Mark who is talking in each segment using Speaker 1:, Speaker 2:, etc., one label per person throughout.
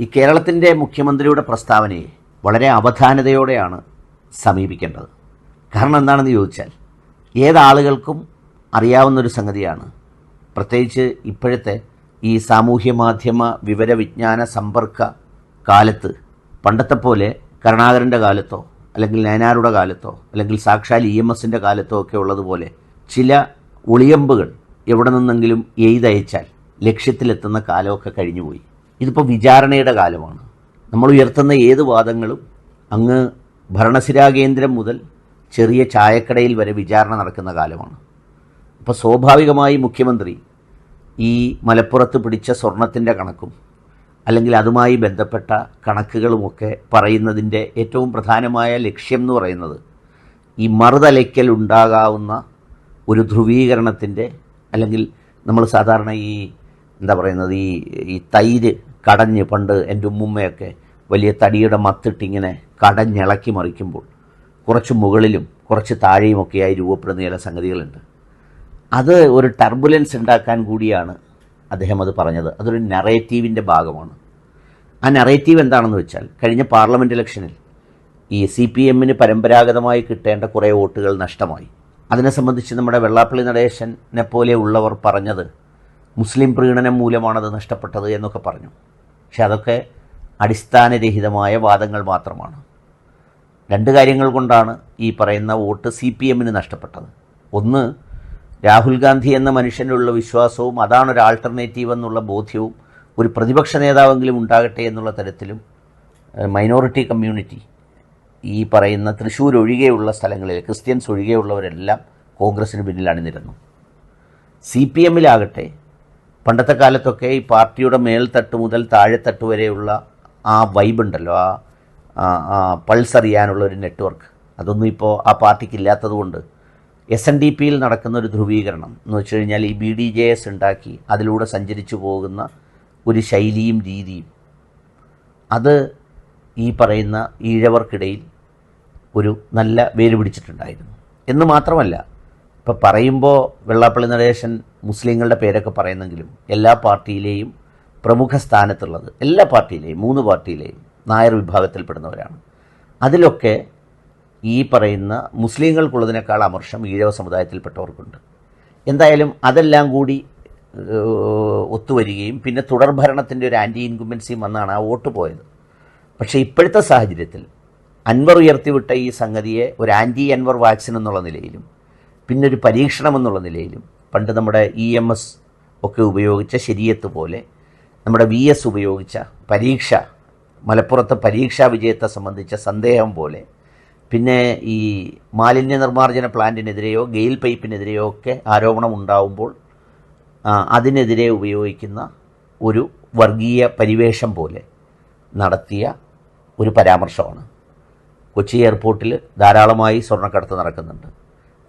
Speaker 1: ഈ കേരളത്തിന്റെ മുഖ്യമന്ത്രിയുടെ പ്രസ്താവനയെ വളരെ അവധാനതയോടെയാണ് സമീപിക്കേണ്ടത്. കാരണം എന്താണെന്ന് ചോദിച്ചാൽ ഏതാളുകൾക്കും അറിയാവുന്നൊരു സംഗതിയാണ്. പ്രത്യേകിച്ച് ഇപ്പോഴത്തെ ഈ സാമൂഹ്യ മാധ്യമ വിവരവിജ്ഞാന സമ്പർക്ക കാലത്ത് പണ്ടത്തെ പോലെ കരുണാകരന്റെ കാലത്തോ അല്ലെങ്കിൽ നയനാരുടെ കാലത്തോ അല്ലെങ്കിൽ സാക്ഷാൽ ഇ എം എസിന്റെ കാലത്തോ ഒക്കെ ഉള്ളതുപോലെ ചില ഒളിയമ്പുകൾ എവിടെ നിന്നെങ്കിലും എഴുതയച്ചാൽ ലക്ഷ്യത്തിലെത്തുന്ന കാലമൊക്കെ കഴിഞ്ഞുപോയി. ഇതിപ്പോൾ വിചാരണയുടെ കാലമാണ്. നമ്മൾ ഉയർത്തുന്ന ഏത് വാദങ്ങളും അങ്ങ് ഭരണസിരാ കേന്ദ്രം മുതൽ ചെറിയ ചായക്കടയിൽ വരെ വിചാരണ നടക്കുന്ന കാലമാണ്. അപ്പോൾ സ്വാഭാവികമായി മുഖ്യമന്ത്രി ഈ മലപ്പുറത്ത് പിടിച്ച സ്വർണത്തിന്റെ കണക്കും അല്ലെങ്കിൽ അതുമായി ബന്ധപ്പെട്ട കണക്കുകളുമൊക്കെ പറയുന്നതിന്റെ ഏറ്റവും പ്രധാനമായ ലക്ഷ്യം എന്ന് പറയുന്നത് ഈ മറുതലയ്ക്കൽ ഉണ്ടാകാവുന്ന ഒരു ധ്രുവീകരണത്തിന്റെ അല്ലെങ്കിൽ നമ്മൾ സാധാരണ ഈ എന്താ പറയുന്നത് ഈ ഈ തൈര് കടഞ്ഞ് പണ്ട് എന്റെ ഉമ്മുമ്മയൊക്കെ വലിയ തടിയുടെ മത്തിട്ടിങ്ങനെ കടഞ്ഞിളക്കി മറിക്കുമ്പോൾ കുറച്ച് മുകളിലും കുറച്ച് താഴെയുമൊക്കെയായി രൂപപ്പെടുന്ന ചില സംഗതികളുണ്ട്. അത് ഒരു ടർബുലൻസ് ഉണ്ടാക്കാൻ കൂടിയാണ് അദ്ദേഹം അത് പറഞ്ഞത്. അതൊരു നറേറ്റീവിന്റെ ഭാഗമാണ്. ആ നറേറ്റീവ് എന്താണെന്ന് വെച്ചാൽ കഴിഞ്ഞ പാർലമെന്റ് ഇലക്ഷനിൽ ഈ സി പി എമ്മിന് പരമ്പരാഗതമായി കിട്ടേണ്ട കുറേ വോട്ടുകൾ നഷ്ടമായി. അതിനെ സംബന്ധിച്ച് നമ്മുടെ വെള്ളാപ്പള്ളി നടേശനെ പോലെ ഉള്ളവർ പറഞ്ഞത് മുസ്ലിം പ്രീണനം മൂലമാണത് നഷ്ടപ്പെട്ടത് എന്നൊക്കെ പറഞ്ഞു. പക്ഷെ അതൊക്കെ അടിസ്ഥാനരഹിതമായ വാദങ്ങൾ മാത്രമാണ്. രണ്ട് കാര്യങ്ങൾ കൊണ്ടാണ് ഈ പറയുന്ന വോട്ട് സി പി എമ്മിന് നഷ്ടപ്പെട്ടത്. ഒന്ന് രാഹുൽ ഗാന്ധി എന്ന മനുഷ്യനുള്ള വിശ്വാസവും അതാണ് ഒരു ആൾട്ടർനേറ്റീവ് എന്നുള്ള ബോധ്യവും ഒരു പ്രതിപക്ഷ നേതാവെങ്കിലും ഉണ്ടാകട്ടെ എന്നുള്ള തരത്തിലും മൈനോറിറ്റി കമ്മ്യൂണിറ്റി ഈ പറയുന്ന തൃശ്ശൂർ ഒഴികെയുള്ള സ്ഥലങ്ങളിൽ ക്രിസ്ത്യൻസ് ഒഴികെയുള്ളവരെല്ലാം കോൺഗ്രസ്സിന് പിന്നിൽ അണിനിരന്നു. സി പി എമ്മിലാകട്ടെ പണ്ടത്തെ കാലത്തൊക്കെ ഈ പാർട്ടിയുടെ മേൽത്തട്ട് മുതൽ താഴെത്തട്ട് വരെയുള്ള ആ വൈബ് ഉണ്ടല്ലോ. ആ ആ- ആ പൾസ് അറിയാനുള്ള ഒരു നെറ്റ്വർക്ക് അതൊന്നും ഇപ്പോൾ ആ പാർട്ടിക്ക് ഇല്ലാത്തതുകൊണ്ട് എസ് എൻ ഡി പിയിൽ നടക്കുന്ന ഒരു ധ്രുവീകരണം എന്ന് വെച്ച് കഴിഞ്ഞാൽ ഈ ബി ഡി ജെ എസ് ഉണ്ടാക്കി അതിലൂടെ സഞ്ചരിച്ചു പോകുന്ന ഒരു ശൈലിയും രീതിയും. അത് ഈ പറയുന്ന ഈഴവർക്കിടയിൽ ഒരു നല്ല വേര് പിടിച്ചിട്ടുണ്ടായിരുന്നു എന്ന് മാത്രമല്ല ഇപ്പം പറയുമ്പോൾ വെള്ളാപ്പള്ളി നടേശൻ മുസ്ലിങ്ങളുടെ പേരൊക്കെ പറയുന്നെങ്കിലും എല്ലാ പാർട്ടിയിലെയും പ്രമുഖ സ്ഥാനത്തുള്ളത് എല്ലാ പാർട്ടിയിലെയും മൂന്ന് പാർട്ടിയിലെയും നായർ വിഭാഗത്തിൽപ്പെടുന്നവരാണ്. അതിലൊക്കെ ഈ പറയുന്ന മുസ്ലിങ്ങൾക്കുള്ളതിനേക്കാൾ അമർഷം ഈഴവ സമുദായത്തിൽപ്പെട്ടവർക്കുണ്ട്. എന്തായാലും അതെല്ലാം കൂടി ഒത്തുവരികയും പിന്നെ തുടർഭരണത്തിന്റെ ഒരു ആന്റി ഇൻകുമ്പൻസിയും വന്നാണ് ആ വോട്ട് പോയത്. പക്ഷേ ഇപ്പോഴത്തെ സാഹചര്യത്തിൽ അൻവർ ഉയർത്തിവിട്ട ഈ സംഗതിയെ ഒരു ആന്റി അൻവർ വാക്സിൻ എന്നുള്ള നിലയിലും പിന്നെ ഒരു പരീക്ഷണം എന്നുള്ള നിലയിലും പണ്ട് നമ്മുടെ ഇ എം എസ് ഒക്കെ ഉപയോഗിച്ച ശരിയത്ത് പോലെ നമ്മുടെ വി എസ് ഉപയോഗിച്ച പരീക്ഷ മലപ്പുറത്തെ പരീക്ഷാ വിജയത്തെ സംബന്ധിച്ച സന്ദേഹം പോലെ പിന്നെ ഈ മാലിന്യ നിർമ്മാർജന പ്ലാന്റിനെതിരെയോ ഗെയിൽ പൈപ്പിനെതിരെയോ ഒക്കെ ആരോപണം ഉണ്ടാവുമ്പോൾ അതിനെതിരെ ഉപയോഗിക്കുന്ന ഒരു വർഗീയ പരിവേഷം പോലെ നടത്തിയ ഒരു പരാമർശമാണ്. കൊച്ചി എയർപോർട്ടിൽ ധാരാളമായി സ്വർണക്കടത്ത് നടക്കുന്നുണ്ട്.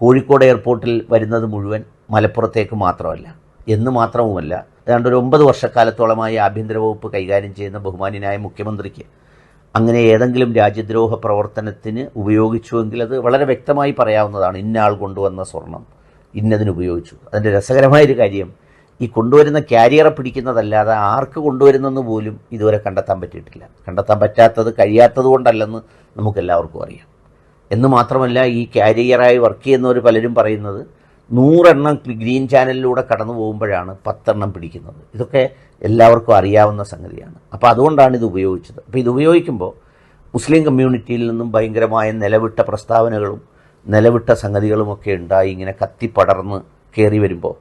Speaker 1: കോഴിക്കോട് എയർപോർട്ടിൽ വരുന്നത് മുഴുവൻ മലപ്പുറത്തേക്ക് മാത്രമല്ല എന്ന് മാത്രവുമല്ല ഏതാണ്ട് ഒരു ഒമ്പത് വർഷക്കാലത്തോളമായി ആഭ്യന്തര വകുപ്പ് കൈകാര്യം ചെയ്യുന്ന ബഹുമാന്യനായ മുഖ്യമന്ത്രിക്ക് അങ്ങനെ ഏതെങ്കിലും രാജ്യദ്രോഹ പ്രവർത്തനത്തിന് ഉപയോഗിച്ചുവെങ്കിൽ അത് വളരെ വ്യക്തമായി പറയാവുന്നതാണ് ഇന്ന ആൾ കൊണ്ടുവന്ന സ്വർണം ഇന്നതിന് ഉപയോഗിച്ചു. അതിന്റെ രസകരമായൊരു കാര്യം ഈ കൊണ്ടുവരുന്ന ക്യാരിയറെ പിടിക്കുന്നതല്ലാതെ ആർക്ക് കൊണ്ടുവരുന്നെന്ന് പോലും ഇതുവരെ കണ്ടെത്താൻ പറ്റിയിട്ടില്ല. കണ്ടെത്താൻ പറ്റാത്തത് കഴിയാത്തത് കൊണ്ടല്ലെന്ന് നമുക്കെല്ലാവർക്കും അറിയാം. എന്ന് മാത്രമല്ല ഈ ക്യാരിയറായി വർക്ക് ചെയ്യുന്നവർ പലരും പറയുന്നത് നൂറെണ്ണം ഗ്രീൻ ചാനലിലൂടെ കടന്നു പോകുമ്പോഴാണ് പത്തെണ്ണം പിടിക്കുന്നത്. ഇതൊക്കെ എല്ലാവർക്കും അറിയാവുന്ന സംഗതിയാണ്. അപ്പോൾ അതുകൊണ്ടാണ് ഇത് ഉപയോഗിച്ചത്. അപ്പോൾ ഇത് ഉപയോഗിക്കുമ്പോൾ മുസ്ലിം കമ്മ്യൂണിറ്റിയിൽ നിന്നും ഭയങ്കരമായ നിലവിട്ട പ്രസ്താവനകളും നിലവിട്ട സംഗതികളുമൊക്കെ ഉണ്ടായി ഇങ്ങനെ കത്തിപ്പടർന്ന് കയറി വരുമ്പോൾ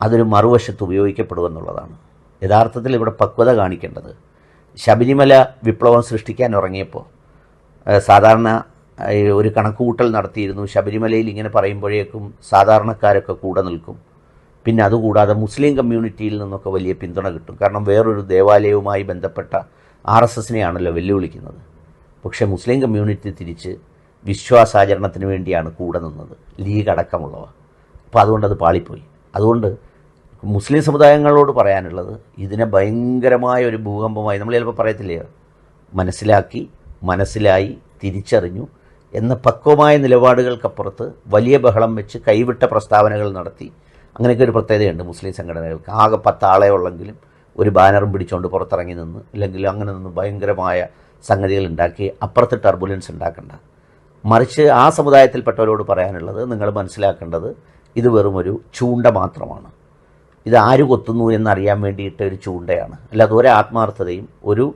Speaker 1: അതൊരു മറുവശത്ത് ഉപയോഗിക്കപ്പെടുമെന്നുള്ളതാണ് യഥാർത്ഥത്തിൽ ഇവിടെ പക്വത കാണിക്കേണ്ടത് ശബരിമല വിപ്ലവം സൃഷ്ടിക്കാൻ ഉറങ്ങിയപ്പോൾ സാധാരണ ഒരു കണക്കുകൂട്ടൽ നടത്തിയിരുന്നു. ശബരിമലയിൽ ഇങ്ങനെ പറയുമ്പോഴേക്കും സാധാരണക്കാരൊക്കെ കൂടെ നിൽക്കും. പിന്നെ അതുകൂടാതെ മുസ്ലിം കമ്മ്യൂണിറ്റിയിൽ നിന്നൊക്കെ വലിയ പിന്തുണ കിട്ടും. കാരണം വേറൊരു ദേവാലയവുമായി ബന്ധപ്പെട്ട ആർ എസ് എസിനെയാണല്ലോ വെല്ലുവിളിക്കുന്നത്. പക്ഷേ മുസ്ലിം കമ്മ്യൂണിറ്റി തിരിച്ച് വിശ്വാസാചരണത്തിന് വേണ്ടിയാണ് കൂടെ നിന്നത്. ലീഗ് അടക്കമുള്ളവ. അപ്പോൾ അതുകൊണ്ട് അത് പാളിപ്പോയി. അതുകൊണ്ട് മുസ്ലിം സമുദായങ്ങളോട് പറയാനുള്ളത് ഇതിനെ ഭയങ്കരമായ ഒരു ഭൂകമ്പമായി നമ്മൾ ചിലപ്പോൾ പറയത്തില്ലേ? മനസ്സിലാക്കി മനസ്സിലായി തിരിച്ചറിഞ്ഞു എന്ന പക്വമായ നിലപാടുകൾക്കപ്പുറത്ത് വലിയ ബഹളം വെച്ച് കൈവിട്ട പ്രസ്താവനകൾ നടത്തി. അങ്ങനെയൊക്കെ ഒരു പ്രത്യേകതയുണ്ട് മുസ്ലിം സംഘടനകൾക്ക്. ആകെ പത്താളെ ഉള്ളെങ്കിലും ഒരു ബാനറും പിടിച്ചുകൊണ്ട് പുറത്തിറങ്ങി നിന്ന് അല്ലെങ്കിൽ അങ്ങനെ നിന്ന് ഭയങ്കരമായ സംഗതികൾ ഉണ്ടാക്കി അപ്പുറത്ത് ടർബുലൻസ് ഉണ്ടാക്കേണ്ട. മറിച്ച് ആ സമുദായത്തിൽപ്പെട്ടവരോട് പറയാനുള്ളത് നിങ്ങൾ മനസ്സിലാക്കേണ്ടത് ഇത് വെറും ഒരു ചൂണ്ട മാത്രമാണ്. ഇത് ആര് കൊത്തുന്നു എന്നറിയാൻ വേണ്ടിയിട്ട് ഒരു ചൂണ്ടയാണ്. അല്ലാതെ ഒരു ആത്മാർത്ഥതയും ഒരു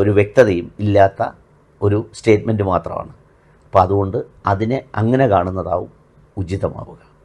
Speaker 1: ഒരു വ്യക്തതയും ഇല്ലാത്ത ഒരു സ്റ്റേറ്റ്മെന്റ് മാത്രമാണ്. അപ്പോൾ അതുകൊണ്ട് അതിനെ അങ്ങനെ കാണുന്നതാവും ഉചിതമാവുക.